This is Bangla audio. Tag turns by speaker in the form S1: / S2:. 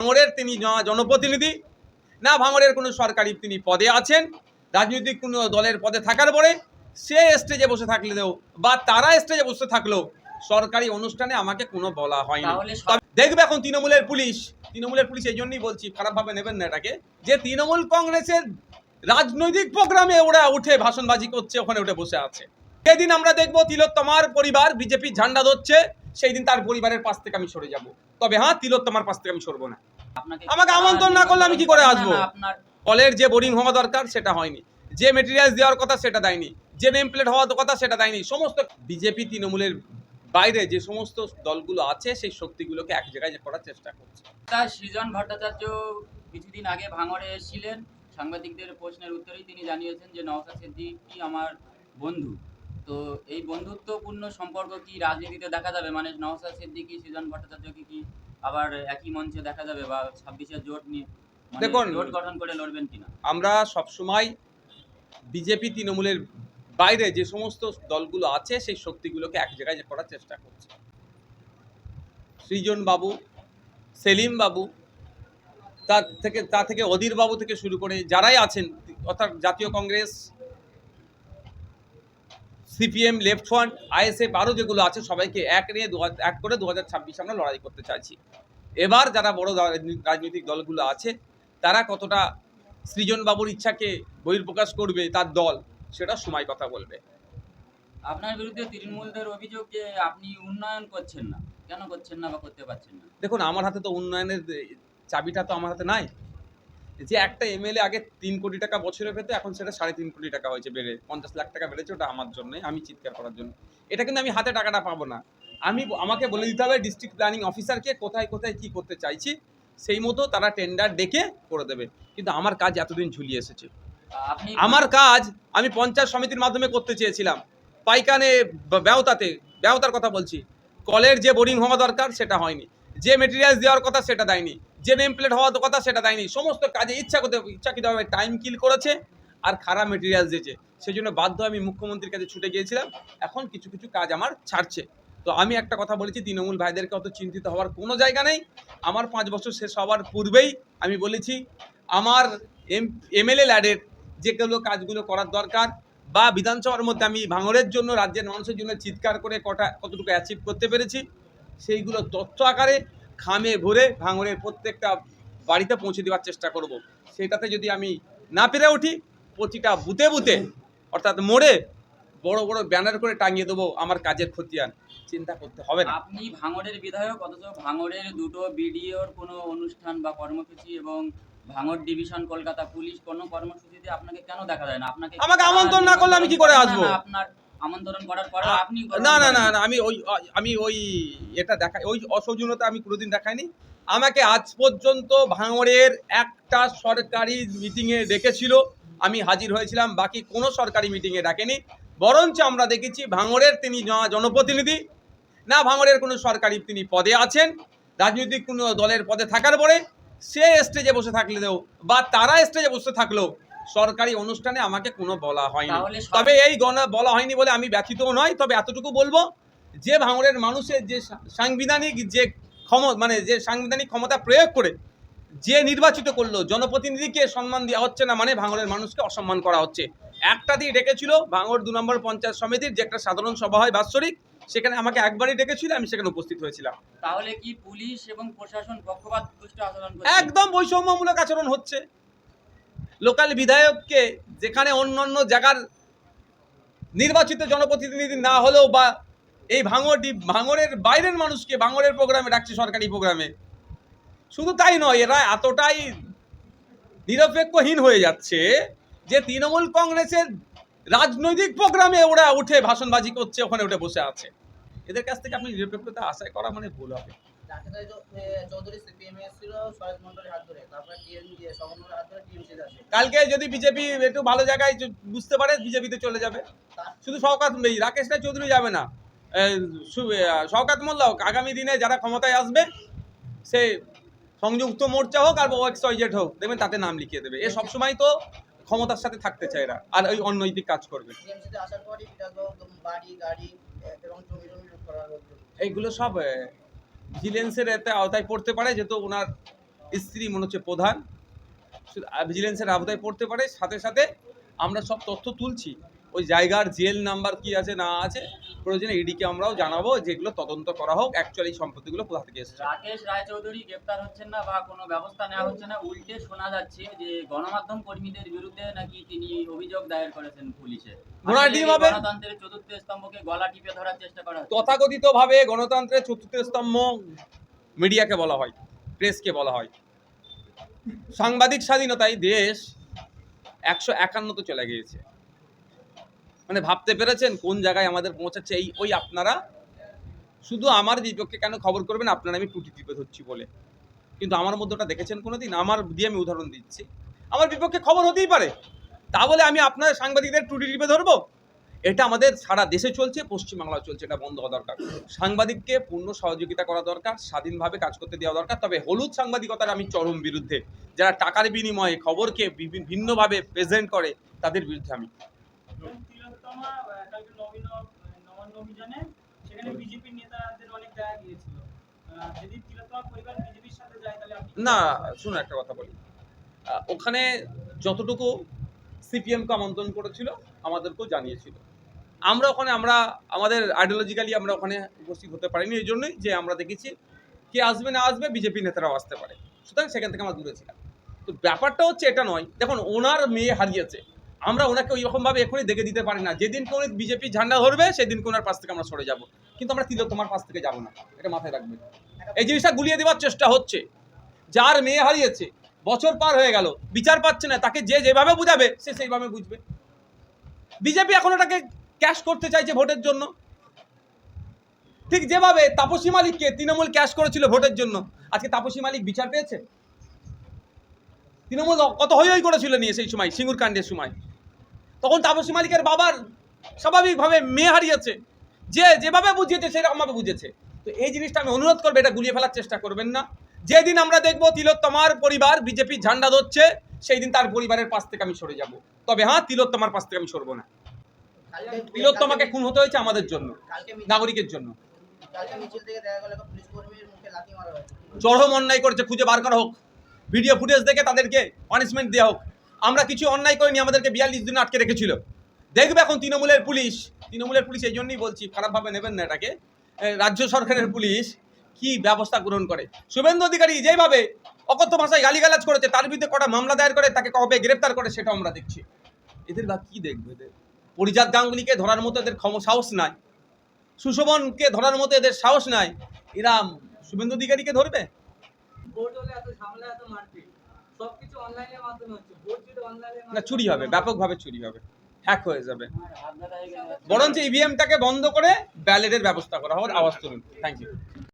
S1: ভাঙড়ের তিনি জনপ্রতিনিধি। না ভাঙড়ের কোনো সরকারি তিনি পদে আছেন রাজনৈতিক কোনো দলের পদে থাকার পরে সে স্টেজে বসে থাকলেও বা তারা স্টেজে বসে থাকলেও সরকারি অনুষ্ঠানে আমাকে কোনো বলা
S2: সব-
S1: তবে দেখবে এখন তৃণমূলের পুলিশ তৃণমূলের পুলিশ এই জন্যই বলছি খারাপভাবে নেবেন না এটাকে যে তৃণমূল কংগ্রেসের রাজনৈতিক প্রোগ্রামে ওরা উঠে ভাষণবাজি করছে ওখানে উঠে বসে আছে। সেদিন আমরা দেখব তিলোত্তমার পরিবার বিজেপি ঝান্ডা ধরছে সেই দিন তার পরিবারের পাশ থেকে আমি সরে যাব। তবে হ্যাঁ তিলোত্তমার পাশ থেকে আমি সরবো না। আমাকে আমন্ত্রণ না করলে আমি কি করে আসব?
S2: আপনার
S1: কলের যে বোরিং হওয়া দরকার সেটা হয়নি। যে মেটেরিয়ালস দেওয়ার কথা সেটা দেয়নি। যে নেম প্লেট হওয়ার কথা সেটা দেয়নি। সমস্ত বিজেপি তৃণমূলের বাইরে যে সমস্ত দলগুলো আছে সেই শক্তিগুলোকে এক জায়গায় করার চেষ্টা করছে।
S2: তা সৃজন ভট্টাচার্য কিছুদিন আগে ভাঙড়ে এসেছিলেন। সাংবাদিকদের প্রশ্নের উত্তরেই তিনি জানিয়েছেন যে নওশাদ সিদ্দিকী আমার বন্ধু। তো এই বন্ধুত্বপূর্ণ সম্পর্ক কি রাজনীতিতে দেখা যাবে? মানে নওশাদ সিদ্দিকী সৃজন ভট্টাচার্যকে কি আবার একই মঞ্চে দেখা যাবে বা ছাব্বিশে জোট নিয়ে? মানে
S1: দেখুন,
S2: জোট গঠন করে লড়বেন কিনা?
S1: আমরা সবসময় বিজেপি তৃণমূলের বাইরে যে সমস্ত দলগুলো আছে সেই শক্তিগুলোকে এক জায়গায় করার চেষ্টা করছে। সৃজন বাবু সেলিম বাবু তার থেকে তা থেকে অধীর বাবু থেকে শুরু করে যারাই আছেন অর্থাৎ জাতীয় Congress CPM left front ISF আরও যেগুলো আছে সবাইকে এক নিয়ে দু এক করে দু হাজার ছাব্বিশে আমরা লড়াই করতে চাইছি। এবার যারা বড় রাজনৈতিক দলগুলো আছে তারা কতটা সৃজনবাবুর ইচ্ছাকে বহির্প্রকাশ করবে তার দল সেটা সময় কথা বলবে।
S2: আপনার বিরুদ্ধে তৃণমূলদের অভিযোগ যে আপনি উন্নয়ন করছেন না কেন করছেন না বা করতে পারছেন না?
S1: দেখুন আমার হাতে তো উন্নয়নের চাবিটা তো আমার হাতে নাই। যে একটা এমএলএ আগে তিন কোটি টাকা বছরে পেতো এখন সেটা সাড়ে তিন কোটি টাকা হয়েছে বেড়ে পঞ্চাশ লাখ টাকা বেড়েছে ওটা আমার জন্য আমি চিৎকার করার জন্য। এটা কিন্তু আমি হাতে টাকাটা পাবো না। আমি আমাকে বলে দিতে হবে ডিস্ট্রিক্ট প্ল্যানিং অফিসারকে কোথায় কোথায় কি করতে চাইছি সেই মতো তারা টেন্ডার ডেকে করে দেবে। কিন্তু আমার কাজ এতদিন ঝুলিয়ে এসেছে। আমার কাজ আমি পঞ্চায়েত সমিতির মাধ্যমে করতে চেয়েছিলাম। পাইকানে ব্যবতাতে ব্যবতার কথা বলছি। কলের যে বোরিং হওয়া দরকার সেটা হয়নি। যে মেটেরিয়ালস দেওয়ার কথা সেটা দেয়নি। যে নেম প্লেট হওয়ার কথা সেটা দেয়নি। সমস্ত কাজে ইচ্ছা করতে ইচ্ছাকৃতভাবে টাইম কিল করেছে আর খারাপ মেটেরিয়ালস দিয়েছে। সেই জন্য বাধ্য আমি মুখ্যমন্ত্রীর কাছে ছুটে গিয়েছিলাম। এখন কিছু কিছু কাজ আমার ছাড়ছে। তো আমি একটা কথা বলেছি, তৃণমূল ভাইদেরকে অত চিন্তিত হওয়ার কোনো জায়গা নেই। আমার পাঁচ বছর শেষ হওয়ার পূর্বেই আমি বলেছি, আমার এম, এমএলএ ল্যাডের যেগুলো কাজগুলো করার দরকার বা বিধানসভার মধ্যে আমি ভাঙড়ের জন্য, রাজ্যের মানুষের জন্য চিৎকার করে কটা, কতটুকু অ্যাচিভ করতে পেরেছি, সেইগুলো তথ্য আকারে খামে ভরে ভাঙড়ের প্রত্যেকটা বাড়িতে পৌঁছে দেওয়ার চেষ্টা করব। সেটাতে যদি আমি না পেরে উঠি প্রতিটা বুতে বুতে অর্থাৎ মোড়ে বড় বড় ব্যানার করে টাঙিয়ে দেবো আমার কাজের খতিয়ান। চিন্তা করতে হবে না।
S2: আপনি ভাঙড়ের বিধায়ক অথচ ভাঙড়ের দুটো বিডিওর কোনো অনুষ্ঠান বা কর্মসূচি এবং ভাঙড় ডিভিশন কলকাতা পুলিশ কোনো কর্মসূচিতে আপনাকে কেন দেখা যায় না? আপনাকে
S1: আমাকে আমন্ত্রণ না করলে আমি কি করে আসব?
S2: আপনার আমন্ত্রণ করার পরে আপনি
S1: না না না আমি ওই আমি ওই এটা দেখাই ওই অসৌজন্যতা আমি কোনোদিন দেখাইনি। আমাকে আজ পর্যন্ত ভাঙড়ের একটা সরকারি মিটিংয়ে ডেকেছিল। আমি হাজির হয়েছিলাম বাকি কোনো সরকারি মিটিংয়ে ডাকেনি। বরঞ্চ আমরা দেখেছি ভাঙড়ের তিনি জন- জনপ্রতিনিধি না ভাঙড়ের কোনো সরকারি তিনি পদে আছেন। রাজনৈতিক কোনো দলের পদে থাকার পরে সে স্টেজে বসে থাকলেও বা তারা স্টেজে বসে থাকলেও সরকারি অনুষ্ঠানে আমাকে কোনো বলা হয়নি। তবে এই গণ বলা হয়নি বলে আমি ব্যথিতও নয় তবে এতটুকু বলব যে ভাঙড়ের মানুষের যে সাংবিধানিক যে ক্ষম মানে যে সাংবিধানিক ক্ষমতা প্রয়োগ করে যে নির্বাচিত করল জনপ্রতিনিধিকে সম্মান দেওয়া হচ্ছে না মানে ভাঙড়ের মানুষকে অসম্মান করা হচ্ছে। একটা দিয়ে ডেকেছিল ভাঙড় দু নম্বর পঞ্চায়েত সমিতির যে একটা সাধারণ সভা হয় বাৎসরিক সেখানে আমাকে একবারই ডেকেছিল আমি সেখানে উপস্থিত হয়েছিলাম।
S2: তাহলে কি পুলিশ এবং প্রশাসন পক্ষপাত দুষ্ট আচরণ
S1: একদম বৈষম্যমূলক আচরণ হচ্ছে। লোকাল বিধায়ককে যেখানে অন্য অন্য জায়গার নির্বাচিত জনপ্রতিনিধি না হলেও বা এই ভাঙর ডি- ভাঙরের বাইরের মানুষকে ভাঙরের প্রোগ্রামে ডাকছে সরকারি প্রোগ্রামে, শুধু তাই নয়, এরা এতটাই নিরপেক্ষহীন হয়ে যাচ্ছে যে তৃণমূল কংগ্রেসের রাজনৈতিক প্রোগ্রামে ওরা উঠে ভাষণবাজি করছে, ওখানে উঠে বসে আছে। এদের কাছ থেকে আপনি নিরপেক্ষতা আশায় করা মানে ভুল হবে।
S3: ডাক্তার চৌধুরী সিপিএম এসেছিল শরৎ মন্ডলের হাত ধরে। তারপরে টিএম সমন্বয়ের হাত ধরে টিএমসি যাচ্ছে
S1: কালকে যদি বিজেপি একটু ভালো জায়গায় বুঝতে পারে বিজেপিতে চলে যাবে। শুধু শওকাত এই রাকেশ রায় চৌধুরী যাবে না। শওকাত মোল্লা হোক আগামী দিনে যারা ক্ষমতায় আসবে সে সংযুক্ত মোর্চা হোক আর এক্স জেড হোক দেখবেন তাতে নাম লিখিয়ে দেবে। এ সবসময় তো ক্ষমতার সাথে থাকতে চায় এরা আর ওই অনৈতিক কাজ করবে। এইগুলো সব ভিজিলেন্সের এতে আওতায় পড়তে পারে, যেহেতু ওনার স্ত্রী মনে হচ্ছে প্রধান। ভিজিলেন্সের আওতায় পড়তে পারে, সাথে সাথে আমরা সব তথ্য তুলছি। ওই জায়গার জেল নাম্বার কি আছে না আছে প্রয়োজনে ইডিকে আমরাও জানাব যেগুলো তদন্ত করা হোক অ্যাকচুয়ালি সম্পত্তিগুলো কোথা থেকে এসেছে।
S2: রাকেশ রায়চৌধুরী গ্রেপ্তার হচ্ছেন না বা কোনো ব্যবস্থা নেওয়া হচ্ছে না উল্টে শোনা যাচ্ছে যে গণমাধ্যম কর্মীদের বিরুদ্ধে নাকি তিনি অভিযোগ দায়ের করেছেন পুলিশে।
S1: ভাবে-
S2: গণতন্ত্রের চতুর্থ স্তম্ভকে গলা টিপে ধরার চেষ্টা করা হচ্ছে।
S1: তথাকথিতভাবে গণতন্ত্রের চতুর্থ স্তম্ভ মিডিয়াকে বলা হয় প্রেসকে বলা হয়। সাংবাদিক স্বাধীনতায় দেশ একশো একান্নতে চলে গিয়েছে। মানে ভাবতে পেরেছেন কোন জায়গায় আমাদের পৌঁছাচ্ছে এই, ওই আপনারা? শুধু আমার বিপক্ষে কেন খবর করবেন? আপনারা আমি টুটি টিপে ধরছি বলে। কিন্তু আমার মধ্যে ওটা দেখেছেন কোনো দিন আমার দিয়ে আমি উদাহরণ দিচ্ছি। আমার বিপক্ষে খবর হতেই পারে। তা বলে আমি আপনার সাংবাদিকদের টুটি টিপে ধরবো? এটা আমাদের সারা দেশে চলছে পশ্চিমবাংলা চলছে, এটা বন্ধ হওয়া দরকার। সাংবাদিককে পূর্ণ সহযোগিতা করা দরকার, স্বাধীনভাবে কাজ করতে দেওয়া দরকার। তবে হলুদ সাংবাদিকতার আমি চরম বিরুদ্ধে। যারা টাকার বিনিময়ে খবরকে ভিন্নভাবে প্রেজেন্ট করে, তাদের বিরুদ্ধে আমি।
S4: এবং কালকে নবীন নবান্ন অভিযানে সেখানে বিজেপির নেতাদের অনেক দেখা গিয়েছিল। যদি তিলোত্তমা পরিবার বিজেপির সাথে যায় তাহলে
S1: না? শুনুন একটা কথা বলি। ওখানে যতটুকু সিপিএমকে আমন্ত্রণ করেছিল আমাদেরকেও জানিয়েছিল। আমরা ওখানে আমরা আমাদের আইডিওলজিক্যালি আমরা ওখানে উপস্থিত হতে পারিনি এই জন্যই যে আমরা দেখেছি কে আসবে না আসবে বিজেপি নেতারাও আসতে পারে। সুতরাং সেখান থেকে আমরা দূরে ছিলাম। তো ব্যাপারটা হচ্ছে এটা নয়। দেখুন ওনার মেয়ে হারিয়েছে। আমরা ওনাকে ওই রকমভাবে এখনই দেখে দিতে পারি না। যেদিন কোনো বিজেপি ঝান্ডা ধরবে, সেদিন ওনার পাশ থেকে আমরা সরে যাব। কিন্তু আমরা তিলো তোমার পাশ থেকে যাব না। এটা মাথায় রাখবে। এই জিনিসটা গুলিয়ে দেওয়ার চেষ্টা হচ্ছে। যার মেয়ে হারিয়েছে, বছর পার হয়ে গেল, বিচার পাচ্ছে না, তাকে যে যেভাবে বুঝাবে, সে সেইভাবে বুঝবে। বিজেপি এখন ওটাকে ক্যাশ করতে চাইছে ভোটের জন্য। ঠিক যেভাবে তাপসী মালিককে তৃণমূল ক্যাশ করেছিল ভোটের জন্য। আজকে তাপসী মালিক বিচার পেয়েছে? তৃণমূল কত হই হই করেছিল নিয়ে সেই সময় সিঙ্গুর কাণ্ডের সময়। তখন তাপসী মালিকের বাবার স্বাভাবিকভাবে মেয়ে হারিয়েছে। যে যেভাবে বুঝিয়েছে সেরকমভাবে বুঝেছে তো এই জিনিসটা আমি অনুরোধ করব, এটা গুলিয়ে ফেলার চেষ্টা করবেন না। যেদিন আমরা দেখব তিলোত্তমার পরিবার বিজেপি ঝান্ডা ধরছে সেই দিন তার পরিবারের পাশ থেকে আমি সরে যাব। তবে হ্যাঁ তিলোত্তমার পাশ থেকে আমি সরবো না। তিলোত্তমাকে খুন হতে হয়েছে আমাদের জন্য, নাগরিকের জন্য। চরম অন্যায় করেছে, খুঁজে বার করা হোক। ভিডিও ফুটেজ দেখে তাদেরকে পানিশমেন্ট দেওয়া হোক। আমরা কিছু অন্যায় করিনি, আমাদেরকে বিয়াল্লিশ দিন আটকে রেখেছিল। দেখবে এখন তৃণমূলের পুলিশ তৃণমূলের পুলিশ এই জন্যই বলছি, খারাপভাবে নেবেন না এটাকে। রাজ্য সরকারের পুলিশ কি ব্যবস্থা গ্রহণ করে? শুভেন্দু অধিকারী যেভাবে অকথ্য ভাষায় গালিগালাজ করেছে, তার বিরুদ্ধে কটা মামলা দায়ের করে, তাকে কবে গ্রেপ্তার করে সেটাও আমরা দেখছি। এদের বা কি দেখবে এদের? পরিজাত গাঙ্গুলিকে ধরার মতো এদের ক্ষম সাহস নাই। সুশোভনকে ধরার মতো এদের সাহস নাই। এরা শুভেন্দু অধিকারীকে ধরবে?
S5: সবকিছু অনলাইনের মাধ্যমে হচ্ছে। ভোট যদি অনলাইনে
S1: না চুরি হবে ব্যাপকভাবে চুরি হবে। হ্যাক হয়ে যাবে। বরঞ্চ ইভিএমটাকে বন্ধ করে ব্যালেটের ব্যবস্থা করা হবে। আওয়াজ তুলুন। Thank you